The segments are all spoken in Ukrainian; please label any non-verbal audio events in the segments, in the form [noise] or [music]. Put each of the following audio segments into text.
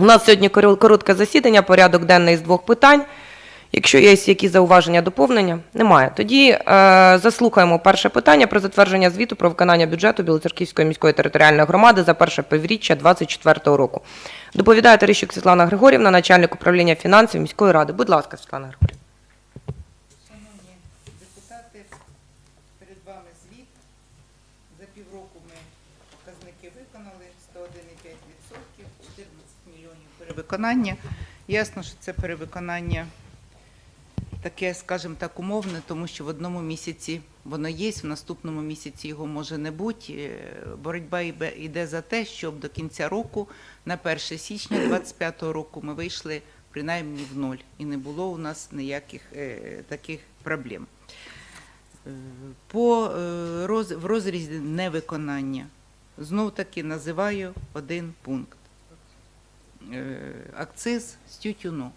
У нас сьогодні коротке засідання, порядок денний з двох питань. Якщо є якісь зауваження, доповнення, немає. Тоді е, заслухаємо перше питання про затвердження звіту про виконання бюджету Білоцерківської міської територіальної громади за перше півріччя 2024 року. Доповідає Терещук Світлана Григорівна, начальник управління фінансів міської ради. Будь ласка, Світлана Григорівна. Шановні депутати, перед вами звіт. За півроку ми показники виконали 101,5%, 14 мільйонів перевиконання. Ясно, що це перевиконання таке, скажімо так, умовне, тому що в одному місяці воно є, в наступному місяці його може не бути. Е, Боротьба йде- за те, щоб до кінця року, на 1 січня 2025 року, ми вийшли принаймні в ноль і не було у нас ніяких е, таких проблем. Е, По в розрізі невиконання знов таки називаю один пункт. Е, Акциз з тютюну.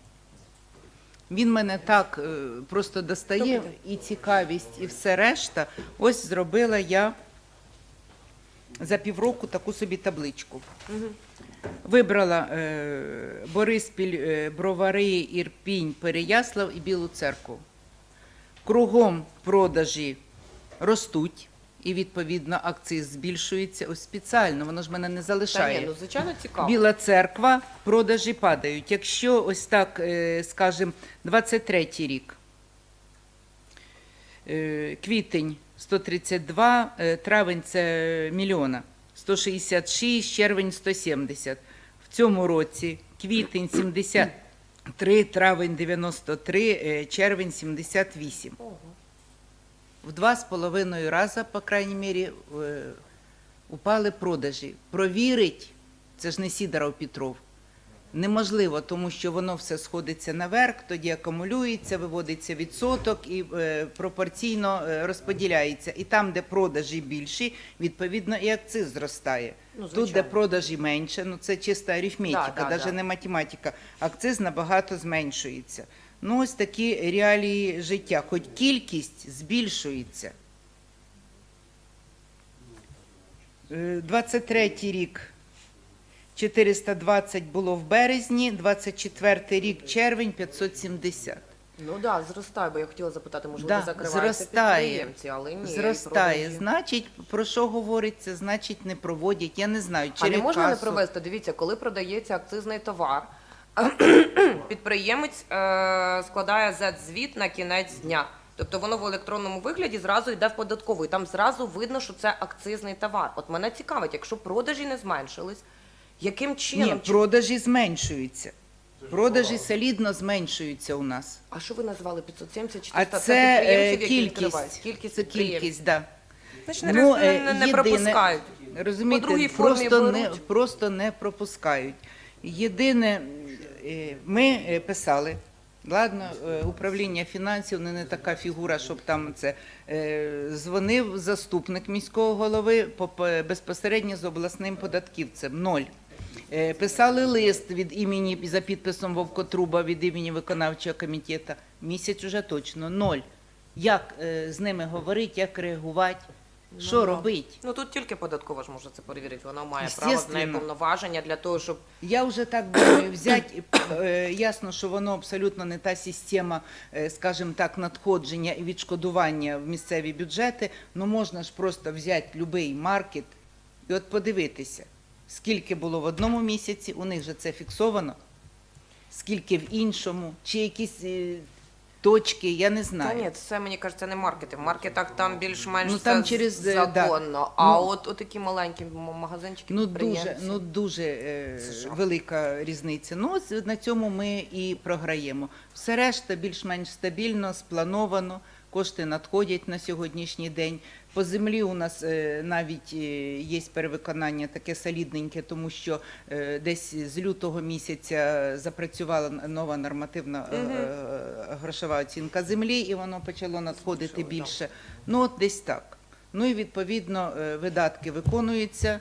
Він мене так е, просто достає, і цікавість, і все решта. Ось зробила я за півроку таку собі табличку. Вибрала е, Бориспіль, Бровари, Ірпінь, Переяслав і Білу церкву. Кругом продажі ростуть, і відповідно акциз збільшується. Ось спеціально, воно ж мене не залишає. ну, звичайно, цікаво. Біла церква, продажі падають. Якщо ось так, е, скажімо, 23 рік, е, квітень 132, е, травень це мільйона, 166, червень 170. В цьому році квітень 73, травень 93, е, червень 78. В два з половиною рази, по крайній мірі, е, упали продажі. Провірить, це ж не Сідоров Петров, неможливо, тому що воно все сходиться наверх, тоді акумулюється, виводиться відсоток і е, пропорційно е, розподіляється. І там, де продажі більші, відповідно і акциз зростає. Ну, Тут, де продажі менше, ну це чиста арифметика, Да, да, навіть да. не математика. Акциз набагато зменшується. Ну, ось такі реалії життя. Хоч кількість збільшується. Е, 23 рік 420 було в березні, 24 рік червень 570. Ну да, зростає, бо я хотіла запитати, можливо, Да, ви закриваєте зростає. підприємці, але ні. Зростає. продажі. Значить, про що говориться, значить, не проводять. Я не знаю, А не можна не провести? Дивіться, коли продається акцизний товар, [coughs] підприємець е, складає Z-звіт на кінець дня. Тобто воно в електронному вигляді зразу йде в податкову, і там зразу видно, що це акцизний товар. От мене цікавить, якщо продажі не зменшились, яким чином? Ні, продажі зменшуються. Продажі солідно зменшуються у нас. А що ви назвали 570 А 400? це е, підприємців, які кількість. відкривають. Кількість Це підприємців. кількість, да. Значить, не, Ну, не, е, не, не єдине- пропускають. Розумієте, По другій формі просто не, беруть. просто не пропускають. Єдине, ми е, писали, ладно, е, управління фінансів не, не така фігура, щоб там це. е, Дзвонив заступник міського голови безпосередньо з обласним податківцем. Ноль. Е, Писали лист від імені за підписом Вовкотруба від імені виконавчого комітету. Місяць уже точно ноль. Як е, з ними говорити, як реагувати, що да. робити? Ну тут тільки податкова ж може це перевірити. Вона має право неї повноваження для того, щоб Я вже так думаю, взяти, е, ясно, що воно абсолютно не та система, е, скажімо так, надходження і відшкодування в місцеві бюджети, ну можна ж просто взяти будь-який маркет і от подивитися, скільки було в одному місяці, у них же це фіксовано, скільки в іншому, чи якісь е, точки, я не Та знаю. ні, це мені кажеться не маркети. В маркетах там більш-менш Ну, все там через, е, да. законно. А Ну, от, от такі маленькі м- магазинчики, Ну дуже, підприємці. ну дуже е, Це жах. велика різниця. Ну ось на цьому ми і програємо. Все решта більш-менш стабільно, сплановано. Кошти надходять на сьогоднішній день. По землі у нас е, навіть е, є перевиконання таке солідненьке, тому що е, десь з лютого місяця запрацювала нова нормативна грошова оцінка землі, і воно почало надходити більше. Ну от десь так. Ну і відповідно видатки виконуються.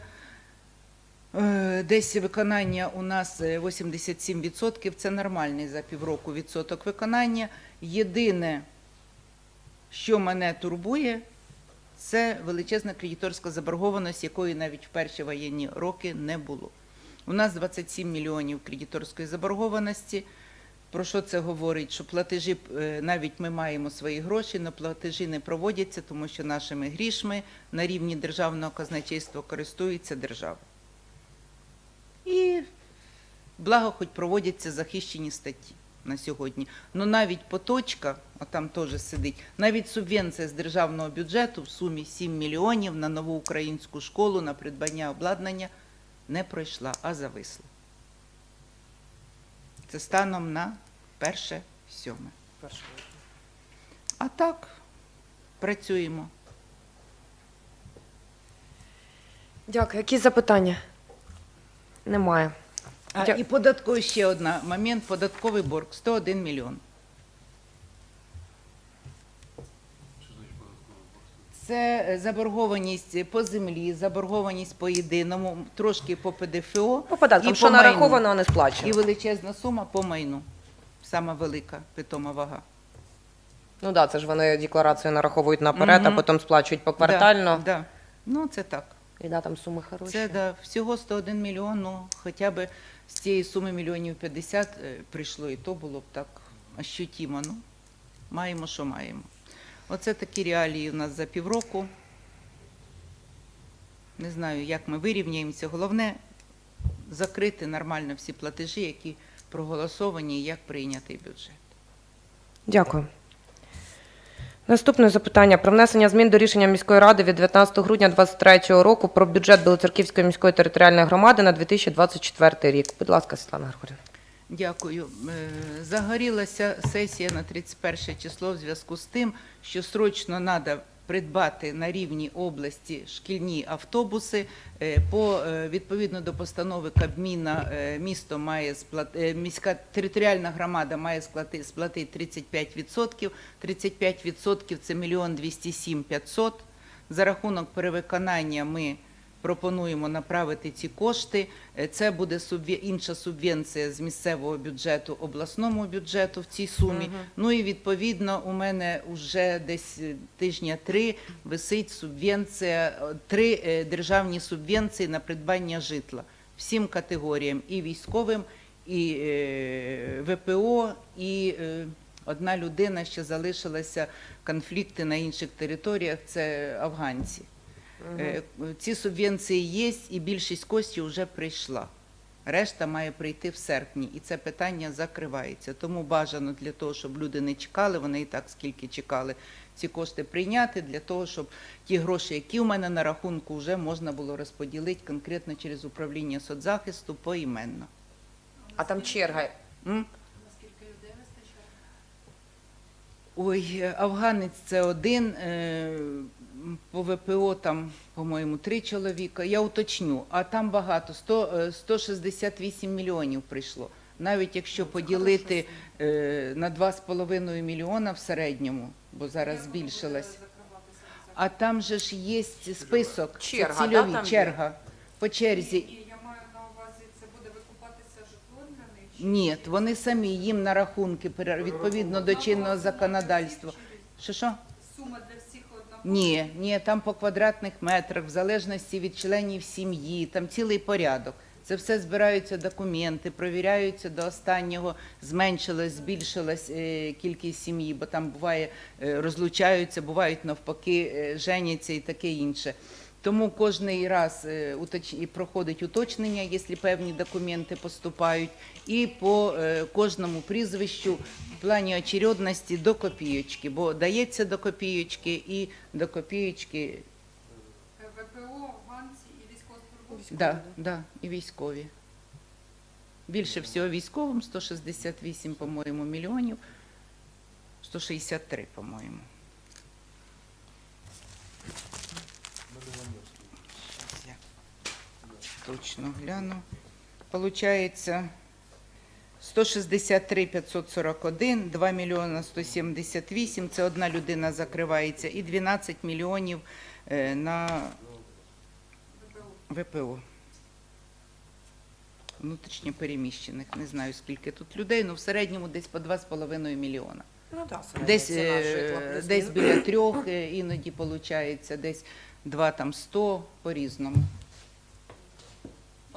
Десь виконання у нас е, 87%, це нормальний за півроку відсоток виконання. Єдине, що мене турбує, це величезна кредиторська заборгованість, якої навіть в перші воєнні роки не було. У нас 27 мільйонів кредиторської заборгованості. Про що це говорить? Що платежі, е, навіть ми маємо свої гроші, але платежі не проводяться, тому що нашими грішми на рівні державного казначейства користується держава. І благо, хоч проводяться захищені статті на сьогодні. Ну навіть поточка, а там теж сидить, навіть субвенція з державного бюджету в сумі 7 мільйонів на нову українську школу на придбання обладнання не пройшла, а зависла. Це станом на перше сьоме. А так, працюємо. Дякую. Які запитання? Немає. А, Дя- і податковий ще один момент, податковий борг 101 мільйон. Це е, заборгованість по землі, заборгованість по єдиному, трошки по ПДФО. По податкам, і що по майну. нараховано, а не І сплачено. величезна сума по майну. Сама велика питома вага. Ну так, да, це ж вони декларацію нараховують наперед, а Мгм. потім сплачують поквартально. Да, да. Ну, це так. І да, там суми хороші. Це да, всього 101 мільйон, ну хоча б з цієї суми мільйонів 50 е, прийшло, і то було б так ощутимо. Ну, маємо, що маємо. Оце такі реалії у нас за півроку. Не знаю, як ми вирівняємося. Головне закрити нормально всі платежі, які проголосовані, і як прийнятий бюджет. Дякую. Наступне запитання про внесення змін до рішення міської ради від 19 грудня 2023 року про бюджет Білоцерківської міської територіальної громади на 2024 рік. Будь ласка, Світлана Григорівна. Дякую. Е, Загорілася сесія на 31 число в зв'язку з тим, що срочно треба придбати на рівні області шкільні автобуси. Е, По е, відповідно до постанови Кабміна е, місто має сплати, міська територіальна громада має сплати, сплатити 35%. 35% – це мільйон 207 500. За рахунок перевиконання ми пропонуємо направити ці кошти. Е, Це буде інша субвенція з місцевого бюджету обласному бюджету в цій сумі. Ну і відповідно у мене вже десь е, тижня три висить субвенція, е, три державні субвенції на придбання житла всім категоріям і військовим, і ВПО, і одна людина ще залишилася конфлікти на інших територіях. Це афганці. Е, Ці субвенції є, і більшість коштів вже прийшла. Решта має прийти в серпні, і це питання закривається. Тому бажано для того, щоб люди не чекали, вони і так скільки чекали, ці кошти прийняти, для того, щоб ті гроші, які у мене на рахунку, вже можна було розподілити конкретно через управління соцзахисту поіменно. А там черга. М? Ой, афганець це один, е, по ВПО там, по-моєму, три чоловіка. Я уточню, а там багато, 100, е, 168 мільйонів прийшло. Навіть якщо поділити е, на 2,5 мільйона в середньому, бо зараз збільшилась. А там же ж є список, це Черга, да, цільові, там є? черга, по черзі. І я маю на увазі, це буде викупатися житло для них? чи- Ні, вони самі їм на рахунки пере- відповідно до чинного законодавства. Що що? Сума для всіх. Ні, ні, там по квадратних метрах, в залежності від членів сім'ї, там цілий порядок. Це все збираються документи, провіряються до останнього, зменшилась, збільшилась е, кількість сім'ї, бо там буває е, розлучаються, бувають навпаки, е, женяться і таке інше. Тому кожний раз е, проходить уточнення, якщо певні документи поступають, і по е, кожному прізвищу в плані очередності до копійочки, бо дається до копійочки і до копійочки, Е, ВПО, афганці і військовослужбовці. да, да, і військові. Більше всього військовим 168, по-моєму, мільйонів, 163, по-моєму. Щас я точно гляну. Получається 163 541, 2 мільйона 178, це одна людина закривається, і 12 мільйонів е, на ВПО. Внутрішньо переміщених. Не знаю, скільки тут людей, але в середньому десь по 2,5 мільйона. Ну, да, Десь, е, десь біля трьох е, іноді виходить, десь два там 100 по-різному. По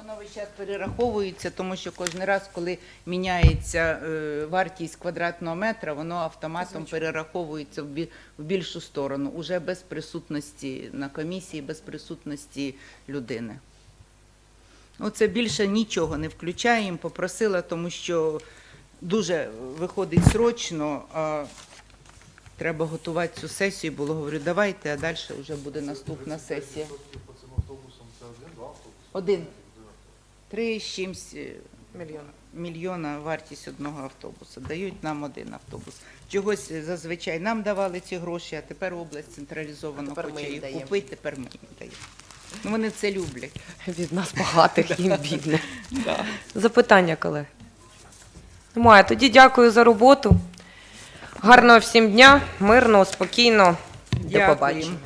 Воно весь час перераховується, тому що кожен раз, коли міняється е, вартість квадратного метра, воно автоматом перераховується в, більшу сторону, уже без присутності на комісії, без присутності людини. Оце більше нічого не включаємо, попросила, тому що дуже виходить срочно, а треба готувати цю сесію. Було говорю, давайте, а далі вже буде наступна сесія. По цим автобусам це один, Три з чимсь е, Мільйон. мільйона вартість одного автобуса. Дають нам один автобус. Чогось е, зазвичай нам давали ці гроші, а тепер область централізовано Тепер хоче їх даємо. купити, тепер ми їм даємо. Ну, вони це люблять. Від нас багатих їм [laughs] бідних. Запитання, колеги? Немає. Тоді дякую за роботу. Гарного всім дня, мирного, спокійно. До побачення.